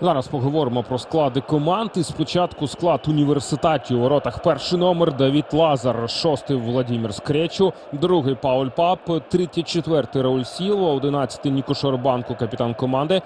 Зараз поговоримо про склади команд. І спочатку склад університетів у воротах. Перший номер Давід Лазар, шостий Владимир Скречу, другий Пауль Пап, третій, четвертий Рауль Сілва, одинадцятий Нікошор Банку, капітан команди,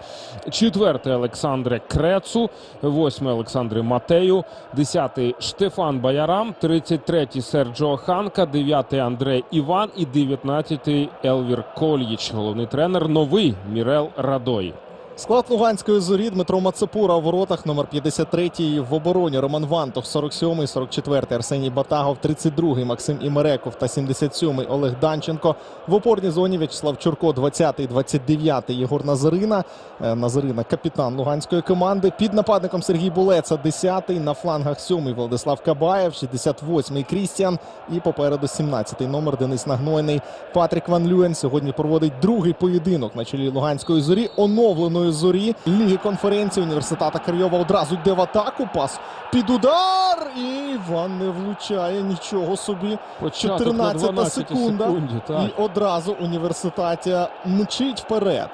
четвертий Олександре Крецу, восьмий Олександре Матею, десятий Штефан Баярам, тридцять третій Серджо Ханка, дев'ятий Андрей Іван і дев'ятнадцятий Елвір Кольїч. Головний тренер новий Мірел Радой. Склад Луганської зорі Дмитро Мацепура у воротах номер 53 в обороні Роман Вантов, 47-й, 44-й Арсеній Батагов, 32-й Максим Імереков та 77-й Олег Данченко. В опорній зоні В'ячеслав Чурко, 20-й, 29-й Єгор Назарина. Е, Назарина капітан луганської команди. Під нападником Сергій Булеца, 10-й, на флангах 7-й Владислав Кабаєв, 68-й Крістіан і попереду 17-й номер Денис Нагнойний. Патрік Ван Люен сьогодні проводить другий поєдинок на чолі Луганської зорі, оновленої зорі Ліги конференції університета Кирйова одразу йде в атаку. Пас під удар. І Іван не влучає нічого собі. 14 секунда. секунді. І одразу університетія мчить вперед.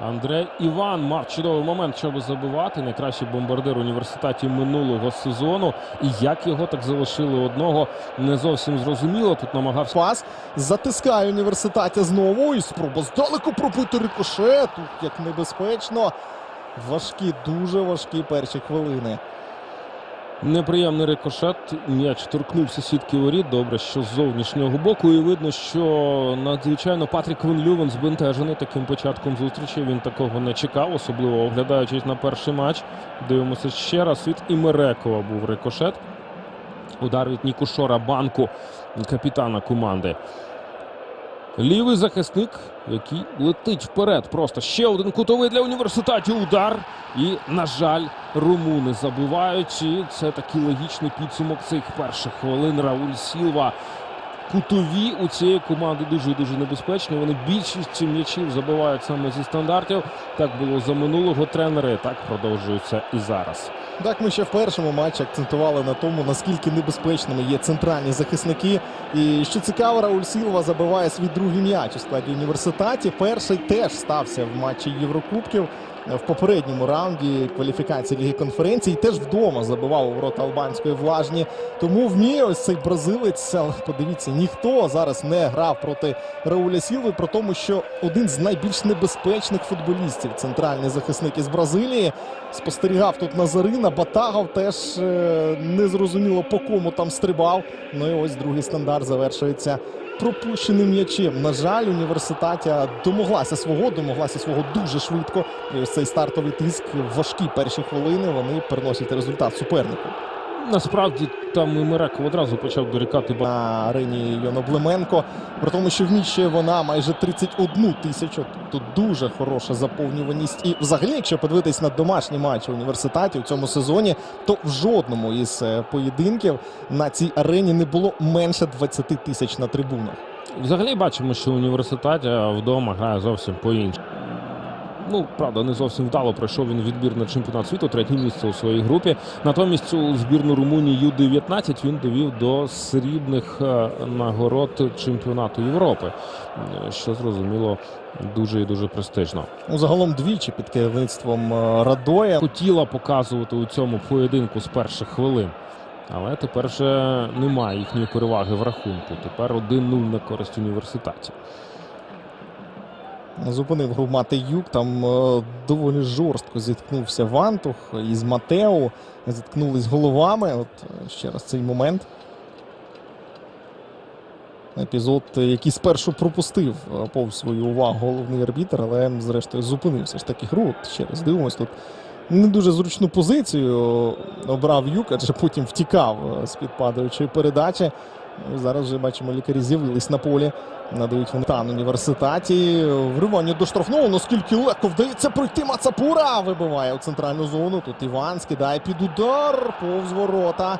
Андрей Іван мав чудовий момент, щоб забивати. Найкращий бомбардир університеті минулого сезону. І як його так залишили одного, не зовсім зрозуміло. Тут намагався Пас затискає університеті знову. І спроба здалеку пробити рикошет. Тут як небезпечно. Важкі, дуже важкі перші хвилини. Неприємний рикошет. М'яч торкнувся сітки воріт. Добре, що з зовнішнього боку. І видно, що надзвичайно Патрік Вен Лювен збентежений таким початком зустрічі. Він такого не чекав, особливо оглядаючись на перший матч. Дивимося ще раз. Від Імерекова був рикошет. Удар від Нікушора Банку, капітана команди. Лівий захисник, який летить вперед. Просто ще один кутовий для університетів. Удар. І, на жаль, румуни забивають. І це такий логічний підсумок цих перших хвилин. Рауль Сілва. Кутові у цієї команди дуже дуже небезпечні. Вони більшість м'ячів забивають саме зі стандартів. Так було за минулого тренера. і Так продовжується і зараз. Так, ми ще в першому матчі акцентували на тому, наскільки небезпечними є центральні захисники. І що цікаво, Рауль Сілова забиває свій другий м'яч у складі університеті. Перший теж стався в матчі Єврокубків в попередньому раунді кваліфікації Ліги конференції. Теж вдома забивав у ворота албанської влажні. Тому вміє ось цей бразилець. Але подивіться, ніхто зараз не грав проти Рауля Сілви, про тому, що один з найбільш небезпечних футболістів, центральний захисник із Бразилії, спостерігав тут Назарина. Батагов теж е, не зрозуміло по кому там стрибав. Ну і ось другий стандарт завершується пропущеним м'ячем. На жаль, університетя домоглася свого, домоглася свого дуже швидко. І ось цей стартовий тиск, важкі перші хвилини. Вони приносять результат супернику. Насправді там і Мереков одразу почав дорікати на арені Йоноблеменко. При тому, що вміщує вона майже 31 тисячу. Тут дуже хороша заповнюваність. І взагалі, якщо подивитись на домашні матчі університетів у цьому сезоні, то в жодному із е, поєдинків на цій арені не було менше 20 тисяч на трибунах. Взагалі бачимо, що університет вдома грає зовсім по-іншому. Ну, правда, не зовсім вдало пройшов він відбір на чемпіонат світу, третє місце у своїй групі. Натомість у збірну Румунії Ю-19 він довів до срібних е, нагород чемпіонату Європи, е, що зрозуміло дуже і дуже престижно. Ну, загалом двічі під керівництвом е, Радоя. Хотіла показувати у цьому поєдинку з перших хвилин. Але тепер вже немає їхньої переваги в рахунку. Тепер 1-0 на користь університетів. Зупинив гру Матеюк. Там е, доволі жорстко зіткнувся Вантух із Матео. Зіткнулись головами. От е, ще раз цей момент. Епізод, який спершу пропустив е, повз свою увагу головний арбітр, але зрештою зупинився ж таки гру. От ще раз дивимось тут. Не дуже зручну позицію обрав Юк, адже потім втікав е, з-під падаючої передачі. Ну, Зараз вже бачимо, лікарі з'явились на полі. Надають вони тан університеті. Вривання до штрафного. Наскільки легко вдається пройти Мацапура. Вибиває у центральну зону. Тут Іван скидає під удар повз ворота.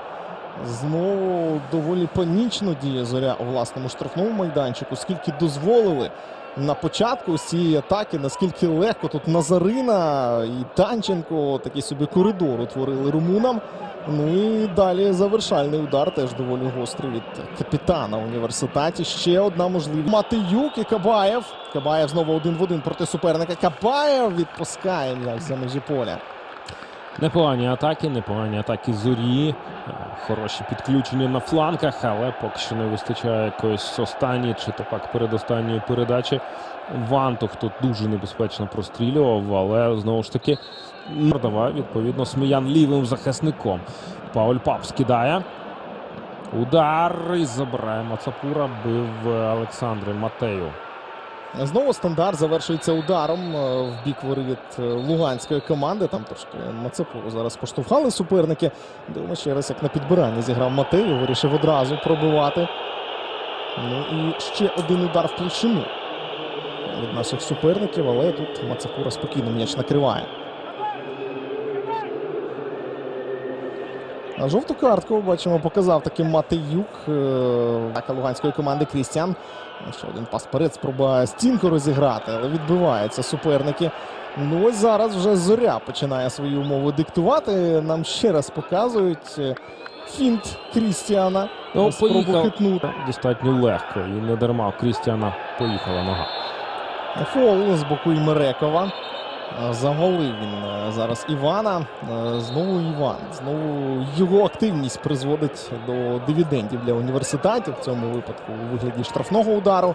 Знову доволі панічно діє зоря у власному штрафному майданчику. Скільки дозволили на початку ось цієї атаки, наскільки легко тут Назарина і Танченко такий собі коридор утворили румунам. Ну і далі завершальний удар теж доволі гострий від капітана університеті. Ще одна можливість. Матиюк і Кабаєв. Кабаєв знову один в один проти суперника. Кабаєв відпускає м'яч за межі поля. Непогані атаки, непогані атаки зорі, е, хороші підключення на флангах, але поки що не вистачає якоїсь останньої чи то пак передостанньої передачі. Вантух тут дуже небезпечно прострілював, але знову ж таки давай, відповідно, Сміян лівим захисником. Пауль Пап скидає. Удар і забирає Мацапура, бив е, Олександр Матею. Знову стандарт завершується ударом е, в бік вори від луганської команди. Там трошки Мацепуру зараз поштовхали суперники. Дивимося ще раз, як на підбиранні зіграв Матею, вирішив одразу пробивати. Ну і ще один удар в площину від наших суперників, але тут Мацепура спокійно м'яч накриває. Жовту картку бачимо, показав таки Матеюк е, атака луганської команди Крістіан. Ще один пас вперед спробує стінку розіграти, але відбиваються суперники. Ну ось зараз вже зоря починає свої умови диктувати. Нам ще раз показують е, фінт Крістіана. Ну, поїхав. хитнути. Достатньо легко і не дарма Крістіана поїхала нога. Фол з боку Імерекова. Завалив він е, зараз Івана. Е, Знову Іван. Знову його активність призводить до дивідендів для університетів. В цьому випадку у вигляді штрафного удару.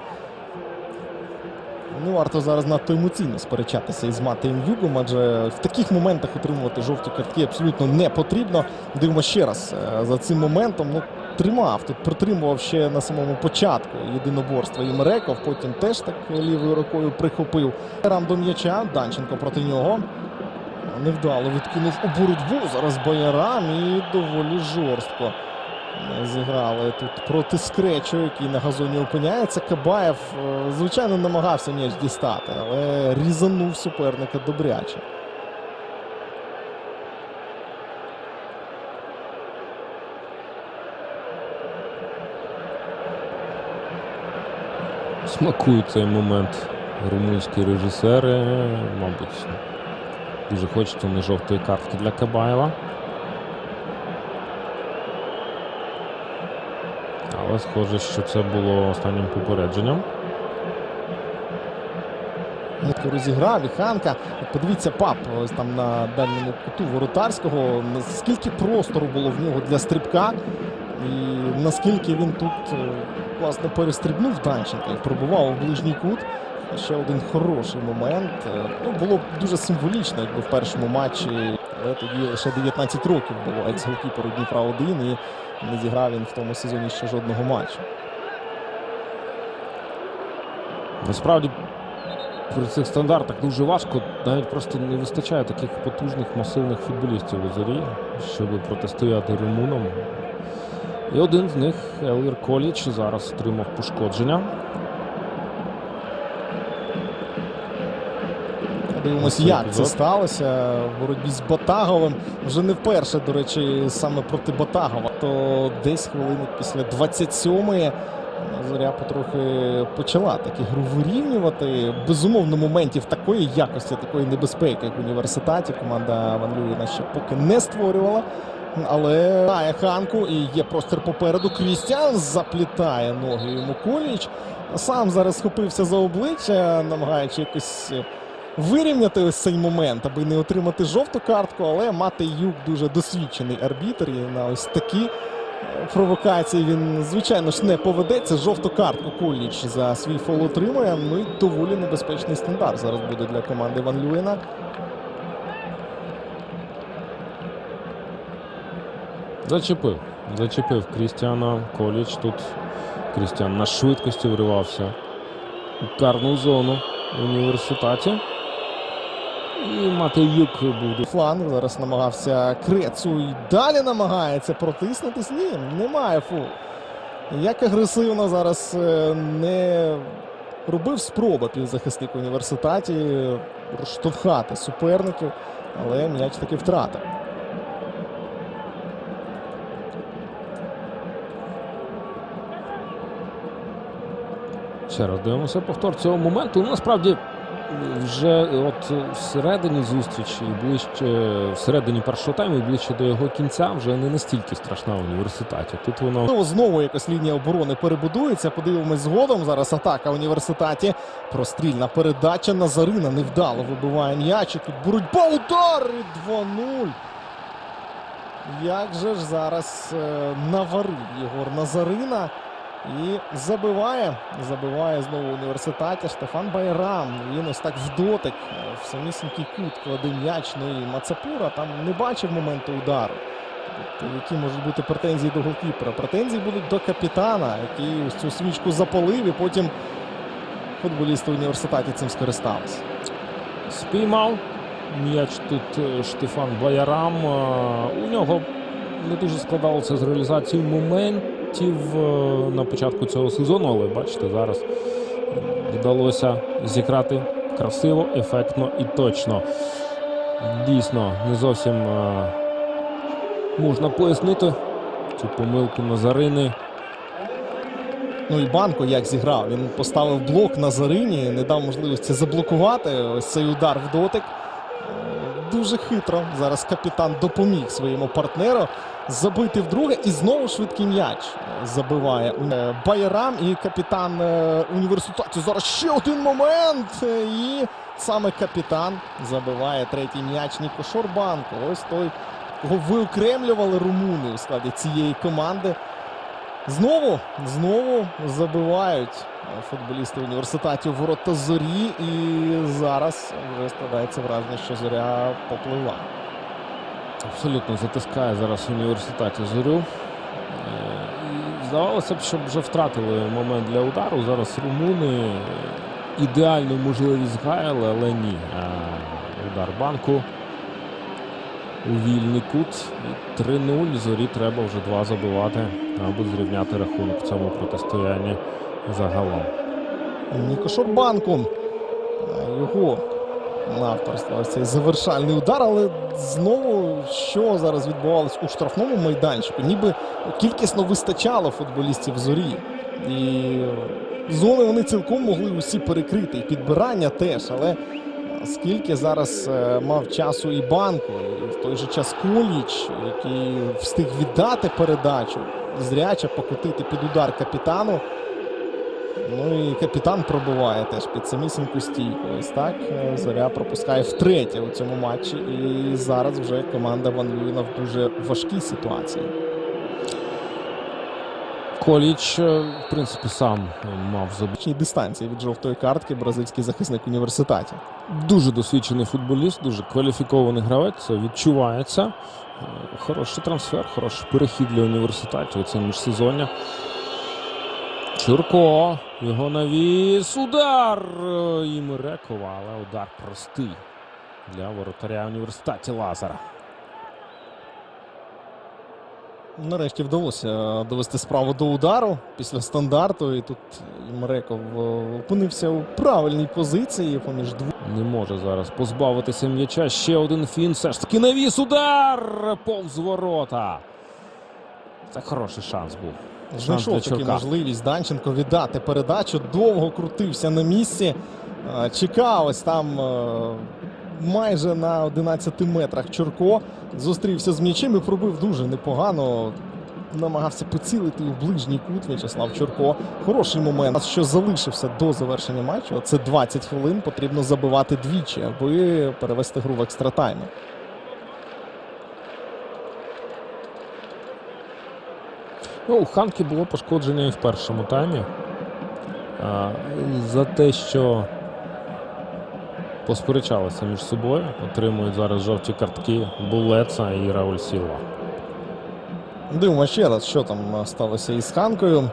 Не варто зараз надто емоційно сперечатися із Матеєм Югом, адже в таких моментах отримувати жовті картки абсолютно не потрібно. Дивимося ще раз е, за цим моментом. Ну, тримав тут, притримував ще на самому початку єдиноборства Імереков, потім теж так лівою рукою прихопив. Рам до м'яча, Данченко проти нього. Невдало відкинув у боротьбу. Зараз Боярам і доволі жорстко зіграли тут проти Скречу, який на газоні опиняється. Кабаєв, е, звичайно, намагався м'яч дістати, але різанув суперника добряче. Смакують цей момент румунські режисери. Мабуть, дуже хочеться не жовтої картки для Кабаєва. Але схоже, що це було останнім попередженням. Розіграв і Ханка. Подивіться, пап ось там на дальньому куту воротарського. Наскільки простору було в нього для стрибка, і наскільки він тут е, власне перестрибнув Данченка і пробував у ближній кут. Ще один хороший момент. Е, Ну, було б дуже символічно, якби в першому матчі але тоді лише 19 років було екс-голкіперу Дніпра 1 і не зіграв він в тому сезоні ще жодного матчу. Насправді при цих стандартах дуже важко, навіть просто не вистачає таких потужних масивних футболістів у зорі, щоб протистояти румунам. І один з них, Елвір Коліч, зараз отримав пошкодження. Дивимось, як це сталося в боротьбі з Батаговим. Вже не вперше, до речі, саме проти Батагова. То десь хвилини після 27-ї зоря потрохи почала таки гру вирівнювати. Безумовно, моментів такої якості, такої небезпеки, як в університеті. Команда Ван Люїна ще поки не створювала. Але має ханку і є простір попереду. Крістіан заплітає ноги йому Коліч. Сам зараз схопився за обличчя, намагаючи якось вирівняти ось цей момент, аби не отримати жовту картку, але Матей Юк дуже досвідчений арбітр. І на ось такі е, провокації він, звичайно ж, не поведеться. Жовту картку Куліч за свій фол отримує. Ну і доволі небезпечний стандарт зараз буде для команди Ван Люєна. Зачепив. Зачепив Крістіана Коліч. Тут Крістіан на швидкості вривався у карну зону в університеті. І Матеюк був Фланг зараз намагався Крецу і далі намагається протиснутись. Ні, немає фул. Як агресивно зараз е, не робив спроба півзахисник університеті розштовхати суперників, але м'яч таки втратив. Ще раз дивимося повтор цього моменту. Ну, насправді вже от всередині зустрічі, ближче всередині першого тайму, і ближче до його кінця, вже не настільки страшна в університеті. Тут воно Можливо, знову якась лінія оборони перебудується. Подивимось згодом. Зараз атака в університеті. Прострільна передача Назарина невдало вибиває м'яч. Тут боротьба удар 2-0. Як же ж зараз е, наварив Єгор Назарина і забиває. Забиває знову в університеті Штефан Байрам. Він ось так в дотик е, в самісінький кут кладе м'яч. Ну і Мацапура там не бачив моменту удару. Тобто, які можуть бути претензії до голкіпера? Претензії будуть до капітана, який ось цю свічку запалив, і потім футболісти університеті цим скористалися. Спіймав м'яч тут е, Штефан Баярам. Е, У нього не дуже складалося з реалізацією моментів е, на початку цього сезону, але бачите, зараз вдалося зіграти красиво, ефектно і точно. Дійсно, не зовсім е, можна пояснити цю помилку Назарини. Ну і Банко як зіграв. Він поставив блок на Зарині, не дав можливості заблокувати ось цей удар в дотик. Дуже хитро. Зараз капітан допоміг своєму партнеру забити вдруге і знову швидкий м'яч забиває Е, Байрам і капітан е, університету. Зараз ще один момент. е, І саме капітан забиває третій м'яч Ніко Шорбанко. Ось той, кого виокремлювали румуни у складі цієї команди. Знову, знову забивають футболісти університетів ворота зорі. І зараз вже складається враження, що зоря попливла. Абсолютно затискає зараз університеті зорю. Е, здавалося б, щоб вже втратили момент для удару. Зараз румуни ідеальну можливість гаяли, але ні. Е, Удар банку у вільний кут. 3-0. Зорі треба вже два забивати, аби зрівняти рахунок в цьому протистоянні загалом. Ніко Шорбанку. е, Його на авторство ось цей завершальний удар, але знову що зараз відбувалось у штрафному майданчику? Ніби кількісно вистачало футболістів зорі. І зони вони цілком могли усі перекрити. І підбирання теж. Але скільки зараз е, мав часу і банку, і в той же час Коліч, який встиг віддати передачу, зряче покотити під удар капітану. Ну і капітан пробиває теж під самісіньку стійку. Ось так е, зоря пропускає втретє у цьому матчі. І зараз вже команда Ван Люїна в дуже важкій ситуації. Коліч, е, в принципі, сам мав забити. Дистанції від жовтої картки бразильський захисник університетів. Дуже досвідчений футболіст, дуже кваліфікований гравець. Це відчувається. Е, Хороший трансфер, хороший перехід для університетів. Оце міжсезоння. Чурко. Його навіс. Удар е, і Мирекова, але удар простий для воротаря університеті Лазара. Нарешті вдалося е, довести справу до удару після стандарту. І тут Мреков опинився у правильній позиції поміж двох. Не може зараз позбавитися м'яча. Ще один фін. Все ж таки навіс. Удар повз ворота. Це хороший шанс був. Знайшов таки можливість Данченко віддати передачу. Довго крутився на місці. Чекав ось там е, майже на 11 метрах Чурко. Зустрівся з м'ячем і пробив дуже непогано. Намагався поцілити у ближній кут В'ячеслав Чурко. Хороший момент, що залишився до завершення матчу. Це 20 хвилин. Потрібно забивати двічі, аби перевести гру в екстратайми. Ну, у Ханки було пошкодження і в першому таймі. А, за те, що посперечалися між собою, отримують зараз жовті картки Булеца і Рауль Сілва. Дивимо ще раз, що там сталося із Ханкою.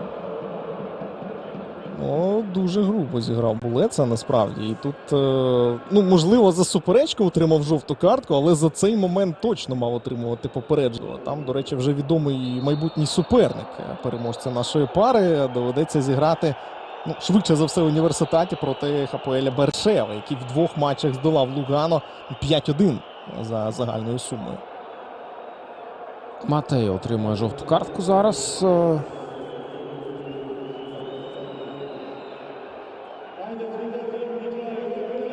О, дуже грубо зіграв Булеца насправді. І тут, е, ну, можливо, за суперечку отримав жовту картку, але за цей момент точно мав отримувати попередження. Там, до речі, вже відомий майбутній суперник е, переможця нашої пари. Доведеться зіграти ну, швидше за все в університеті проти Хапоеля Бершева, який в двох матчах здолав Лугано 5-1 за загальною сумою. Матео отримує жовту картку зараз.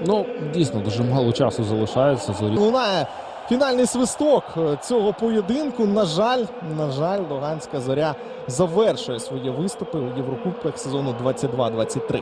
Ну, дійсно, дуже мало часу залишається. Зорі Лунає фінальний свисток е, цього поєдинку. На жаль, на жаль, Луганська зоря завершує свої виступи у Єврокубках сезону 22-23.